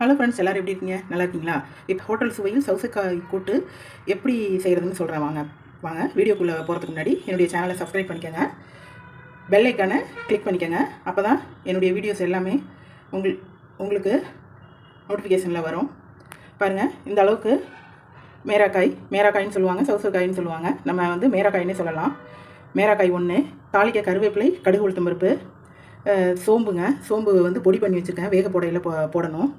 Hello friends எல்லோரும் எப்படி இருக்கீங்க? நல்லா இருக்கீங்களா? இப்போ ஹோட்டல் சுவையில் சவுசக்காய் கூட்டு எப்படி செய்கிறதுன்னு சொல்கிறேன் வாங்க. வாங்க. வீடியோக்குள்ளே போகிறதுக்கு முன்னாடி என்னுடைய சேனலை சப்ஸ்கிரைப் பண்ணிக்கோங்க. பெல் ஐக்கானை கிளிக் பண்ணிக்கோங்க. அப்போ தான் என்னுடைய வீடியோஸ் எல்லாமே உங்கள் உங்களுக்கு நோட்டிஃபிகேஷனில் வரும். பாருங்கள் இந்த அளவுக்கு மேராக்காய் மேராக்காயின்னு சொல்லுவாங்க சவுசக்காயின்னு சொல்லுவாங்க. நம்ம வந்து மேராக்காயின்னே சொல்லலாம். மேராக்காய் ஒன்று தாளிக்க கருவேப்பிலை கடுகு உளுத்தம் பருப்பு சோம்புங்க. சோம்பு வந்து பொடி பண்ணி வச்சுருக்கேன். வேக போடையில் போ போடணும்.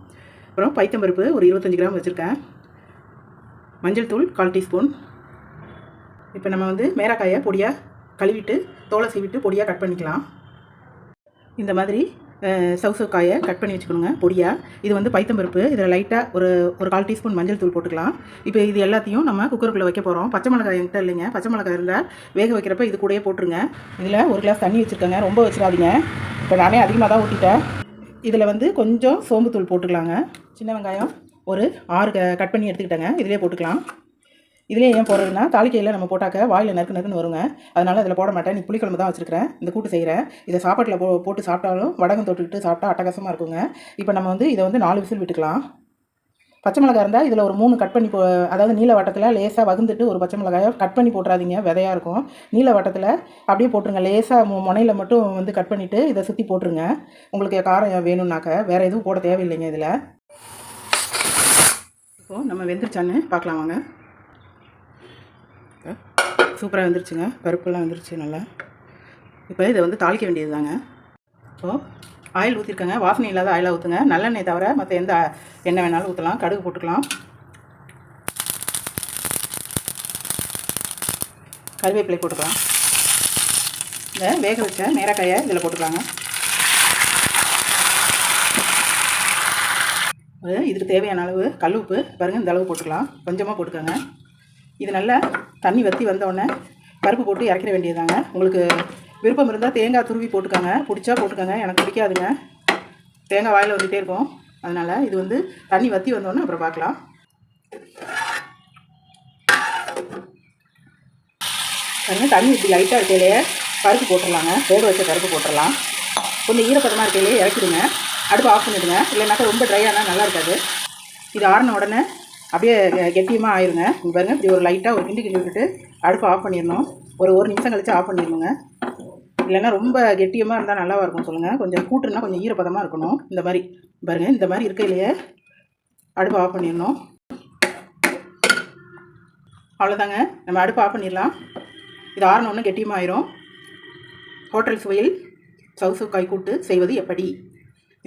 அப்புறம் பைத்தம்பருப்பு ஒரு இருபத்தஞ்சி கிராம் வச்சுருக்கேன். மஞ்சள் தூள் கால் டீஸ்பூன். இப்போ நம்ம வந்து மேராக்காயை பொடியாக கழுவிட்டு தோலை சீவிட்டு பொடியாக கட் பண்ணிக்கலாம். இந்த மாதிரி சவுசவுக்காயை கட் பண்ணி வச்சுக்கணுங்க பொடியாக இது வந்து பைத்தம்பருப்பு இதில் லைட்டாக ஒரு ஒரு கால் டீஸ்பூன் மஞ்சள் தூள் போட்டுக்கலாம். இப்போ இது எல்லாத்தையும் நம்ம குக்கருக்குள்ளே வைக்க போகிறோம் பச்சை மிளகாய் என்கிட்ட இல்லைங்க. பச்சை மிளகாய் இருந்தால் வேக வைக்கிறப்ப இது கூடயே போட்டுருங்க. இதில் ஒரு கிளாஸ் தண்ணி வச்சுருக்கேங்க. ரொம்ப வச்சிடாதீங்க. இப்போ நானே அதிகமாக தான் ஊற்றிட்டேன் இதில் வந்து கொஞ்சம் சோம்புத்தூள் போட்டுக்கலாங்க. சின்ன வெங்காயம் ஒரு ஆறு க கட் பண்ணி எடுத்துக்கிட்டேங்க. இதிலே போட்டுக்கலாம். இதிலே ஏன் போடுறதுன்னா தாளிக்கையில் நம்ம போட்டாக்க வாயில் நறுக்கு நறுக்குன்னு வருங்க. அதனால் அதில் போட மாட்டேன். நீ புளிக்குழம்பு தான் வச்சுருக்கிறேன். இந்த கூட்டு செய்கிறேன் இதை சாப்பாட்டில் போ போட்டு சாப்பிட்டாலும் வடகம் தொட்டுக்கிட்டு சாப்பிட்டா அட்டகாசமாக இருக்குங்க. இப்போ நம்ம வந்து இதை வந்து நாலு விசில் விட்டுக்கலாம். பச்சை மிளகாய் இருந்தால் இதில் ஒரு மூணு கட் பண்ணி போ அதாவது நீல வட்டத்தில் லேசாக வகுந்துட்டு ஒரு பச்சை மிளகாயை கட் பண்ணி போட்டுறாதீங்க. விதையாக இருக்கும். நீல வட்டத்தில் அப்படியே போட்டுருங்க. லேசாக மு முனையில் மட்டும் வந்து கட் பண்ணிவிட்டு இதை சுற்றி போட்டுருங்க. உங்களுக்கு காரம் வேணும்னாக்க வேறு எதுவும் போட தேவையில்லைங்க இதில். இப்போது நம்ம வெந்துருச்சான்னு பார்க்கலாம் வாங்க. சூப்பராக வெந்துருச்சுங்க. பருப்புலாம் வெந்துருச்சு நல்லா. இப்போ இதை வந்து தாளிக்க வேண்டியது தாங்க இப்போது ஆயில் ஊற்றிருக்கேங்க வாசனை இல்லாத ஆயிலாக ஊற்றுங்க நல்லெண்ணெய் தவிர மற்ற எந்த எண்ணெய் வேணாலும் ஊற்றலாம் கடுகு போட்டுக்கலாம். கருவேப்பிலை போட்டுக்கலாம். இந்த வேக வச்ச நேரக்காயை இதில் போட்டுக்கலாங்க. இதுக்கு தேவையான அளவு கல் உப்பு. பாருங்கள் இந்த அளவு போட்டுக்கலாம். கொஞ்சமாக போட்டுக்கோங்க. இது நல்லா தண்ணி வற்றி வந்தோடனே பருப்பு போட்டு இறக்கிற வேண்டியதாங்க உங்களுக்கு விருப்பம் இருந்தால் தேங்காய் துருவி போட்டுக்கோங்க. பிடிச்சா போட்டுக்கோங்க. எனக்கு பிடிக்காதுங்க. தேங்காய் வாயில் வந்துகிட்டே இருக்கும். அதனால் இது வந்து தண்ணி வற்றி வந்தோடனே அப்புறம் பார்க்கலாம். பாருங்கள் தண்ணி இப்படி லைட்டாக இருக்கையிலே பருப்பு போட்டுடலாங்க வேக வச்ச பருப்பு போட்டுடலாம் கொஞ்சம் ஈரப்பதமாக இருக்கையிலே இறக்கிடுங்க. அடுப்பு ஆஃப் பண்ணிடுங்க இல்லைனாக்கா ரொம்ப ட்ரை ஆனால் நல்லா இருக்காது. இது ஆறின உடனே அப்படியே கெட்டியமாக ஆயிருங்க. இங்கே பாருங்கள் இப்படி ஒரு லைட்டாக ஒரு கிண்டி கிண்டி விட்டுட்டு அடுப்பு ஆஃப் பண்ணிடணும். ஒரு ஒரு நிமிஷம் கழித்து ஆஃப் பண்ணிடணுங்க இல்லைன்னா ரொம்ப கெட்டியமாக இருந்தால் நல்லா இருக்கும் சொல்லுங்கள் கொஞ்சம் கூட்டுனா கொஞ்சம் ஈரப்பதமாக இருக்கணும். இந்த மாதிரி. பாருங்கள் இந்த மாதிரி இருக்கையிலேயே அடுப்பு ஆஃப் பண்ணிடணும். அவ்வளோதாங்க நம்ம அடுப்பு ஆஃப் பண்ணிடலாம். இது ஆறினோன்னு கெட்டியமாக ஆயிரும். ஹோட்டல் சுவையில் சவுசு காய் கூட்டு செய்வது எப்படி?